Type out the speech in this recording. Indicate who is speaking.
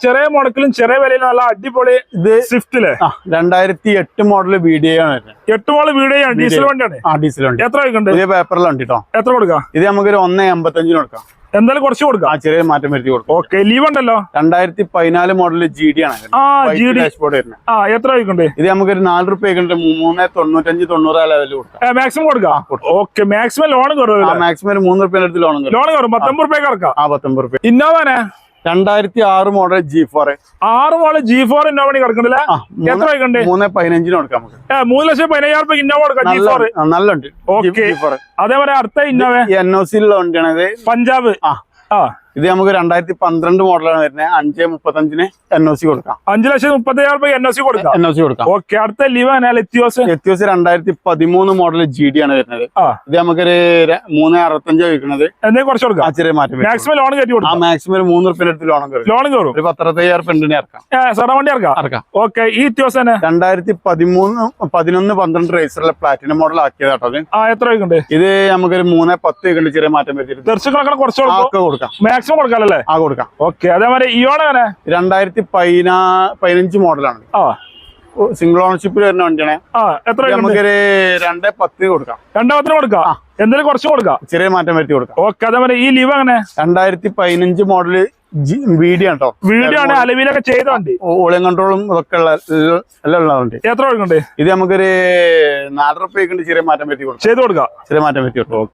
Speaker 1: ചെറിയ മുടക്കിലും ചെറിയ വിലയിലും നല്ല അടിപൊളി
Speaker 2: ഇത്
Speaker 1: സ്വിഫ്റ്റിൽ
Speaker 2: ആ രണ്ടായിരത്തി എട്ട് മോഡൽ വീഡിയോ ആണ്
Speaker 1: എട്ട് മോഡൽ വീഡിയോ ആണ്. ഡീസൽ വണ്ടിയാണ്?
Speaker 2: ആ ഡീസൽ വണ്ടി.
Speaker 1: എത്ര
Speaker 2: പുതിയ പേപ്പറിലുണ്ട് കേട്ടോ
Speaker 1: എത്ര കൊടുക്കാം?
Speaker 2: ഇത് നമുക്കൊരു ഒന്ന് എൺപത്തഞ്ചിന് കൊടുക്കാം.
Speaker 1: എന്തായാലും കുറച്ച്
Speaker 2: ആ
Speaker 1: കൊടുക്കാം
Speaker 2: ചെറിയ മാറ്റം വരുത്തി കൊടുക്കും.
Speaker 1: ഓക്കെ ലീവ് ഉണ്ടല്ലോ?
Speaker 2: രണ്ടായിരത്തി പതിനാല് മോഡൽ ജി ഡി ആണ്
Speaker 1: ആ ജി ഡി
Speaker 2: ഡാഷ്ബോർഡ് വരുന്നത്.
Speaker 1: ആ എത്ര ആയിക്കൊണ്ട്
Speaker 2: ഇത് നമുക്കൊരു നാല് റുപ്യ മൂന്ന് തൊണ്ണൂറ്റഞ്ച് തൊണ്ണൂറ് ആ ലെവലിൽ കൊടുക്കാം.
Speaker 1: മാക്സിമം കൊടുക്കാം? ഓക്കെ മാക്സിമം ലോൺ കുറവ്
Speaker 2: ആ മാക്സിമം ഒരു മൂന്ന് റുപ്യ അടുത്ത് ലോൺ
Speaker 1: ലോൺ കുറവ്. പത്തൊമ്പത് റുപ്യ കിടക്കാം
Speaker 2: ആ പത്തൊമ്പത് റുപ്യ.
Speaker 1: ഇന്നോവാനെ
Speaker 2: രണ്ടായിരത്തി ആറ് മോഡൽ ജി ഫോർ
Speaker 1: ആറ് മോഡൽ ജി ഫോർ ഇന്നോവണി എത്ര വയ്ക്കണ്ട്
Speaker 2: മൂന്ന് പതിനഞ്ചിന് കൊടുക്കാം നമുക്ക്.
Speaker 1: മൂന്ന് ലക്ഷം പതിനയ്യായിരം രൂപ ഇന്നോവ കൊടുക്കാം
Speaker 2: നല്ലുണ്ട്.
Speaker 1: അതേപോലെ അടുത്ത ഇന്നോവ?
Speaker 2: എൻ ഒ സിയിലുള്ള
Speaker 1: പഞ്ചാബ്.
Speaker 2: ആ.
Speaker 1: ആ.
Speaker 2: ഇത് നമുക്ക് രണ്ടായിരത്തി പന്ത്രണ്ട് മോഡലാണ് വരുന്നത്. അഞ്ച് മുപ്പത്തഞ്ചിന് എൻ ഒ സി കൊടുക്കാം.
Speaker 1: അഞ്ചു ലക്ഷം മുപ്പത്തയ്യായിരം രൂപ എൻ ഒ സി കൊടുക്കാം.
Speaker 2: എൻ ഒ സി കൊടുക്കാം.
Speaker 1: ഓക്കെ അടുത്ത ലിവൻ എത്തിയോസ്
Speaker 2: എത്തിയോസ് രണ്ടായിരത്തി പതിമൂന്ന് മോഡൽ ജി ഡി ആണ് വരുന്നത്. ഇത് നമുക്കൊരു മൂന്ന് അറുപത്തഞ്ച് വിൽക്കുന്നത്
Speaker 1: എന്തെങ്കിലും കുറച്ച്
Speaker 2: ആ
Speaker 1: കൊടുക്കാം
Speaker 2: ചെറിയ മാറ്റം.
Speaker 1: മാക്സിമം ലോൺ കയറ്റി
Speaker 2: ആ
Speaker 1: കൊടുക്കാം
Speaker 2: മാക്സിമം ഒരു മൂന്ന് റുപ്യ അടുത്ത് ലോൺ കയറും.
Speaker 1: ലോൺ കയറും.
Speaker 2: ഒരു പത്തറുപത്തയ്യായിരം പെണ്ണിനെ ഇറക്കാം.
Speaker 1: സാറ വണ്ടി ഇറക്കാം?
Speaker 2: ഇറക്കാം.
Speaker 1: ഓക്കെ ഈ എത്തിയോസ് തന്നെ?
Speaker 2: രണ്ടായിരത്തി പതിമൂന്ന് പതിനൊന്ന് പന്ത്രണ്ട് റേസറിലെ പ്ലാറ്റിനം മോഡൽ ആക്കിയത് കേട്ടോ അത്
Speaker 1: ആ എത്ര വയ്ക്കുന്നുണ്ട്
Speaker 2: ഇത് നമുക്കൊരു മൂന്ന് പത്ത് വയ്ക്കുന്നുണ്ട് ചെറിയ മാറ്റം വരുത്തി
Speaker 1: ദർശകളൊക്കെ കുറച്ച് കൊടുക്കാം. മാക്സിമം കൊടുക്കാമല്ലേ
Speaker 2: ആ കൊടുക്കാം.
Speaker 1: ഓക്കെ അതേമാതിരി ഇയോടെ എങ്ങനെ
Speaker 2: രണ്ടായിരത്തി പതിനാ പതിനഞ്ച് മോഡലാണ്.
Speaker 1: ആ.
Speaker 2: സിംഗിൾ ഓണർഷിപ്പിൽ വരുന്ന വണ്ടിയാണ്.
Speaker 1: ആ എത്ര
Speaker 2: നമുക്കൊരു രണ്ട് പത്ത് കൊടുക്കാം.
Speaker 1: രണ്ടാമത്തിന് കൊടുക്കാം? എന്തെങ്കിലും കുറച്ച് കൊടുക്കാം?
Speaker 2: ചെറിയ മാറ്റം വരുത്തി കൊടുക്കാം.
Speaker 1: ഓക്കെ അതേമാതിരി ഈ ലീവ് അങ്ങനെ
Speaker 2: രണ്ടായിരത്തി പതിനഞ്ച് മോഡൽ വീഡിയോ കേട്ടോ
Speaker 1: വീഡിയോ ആണ് അലവിലൊക്കെ ചെയ്ത വണ്ടി.
Speaker 2: ഓളിയം കൺട്രോളും ഇതൊക്കെ ഉള്ള എല്ലാം
Speaker 1: എത്ര കൊടുക്കണ്ടേ
Speaker 2: ഇത് നമുക്കൊരു നാല് റുപ്യക്ക് ചെറിയ മാറ്റം വരുത്തി കൊടുക്കാം.
Speaker 1: ചെയ്ത് കൊടുക്കാം.
Speaker 2: ചെറിയ മാറ്റം വരുത്തി കൊടുക്കാം.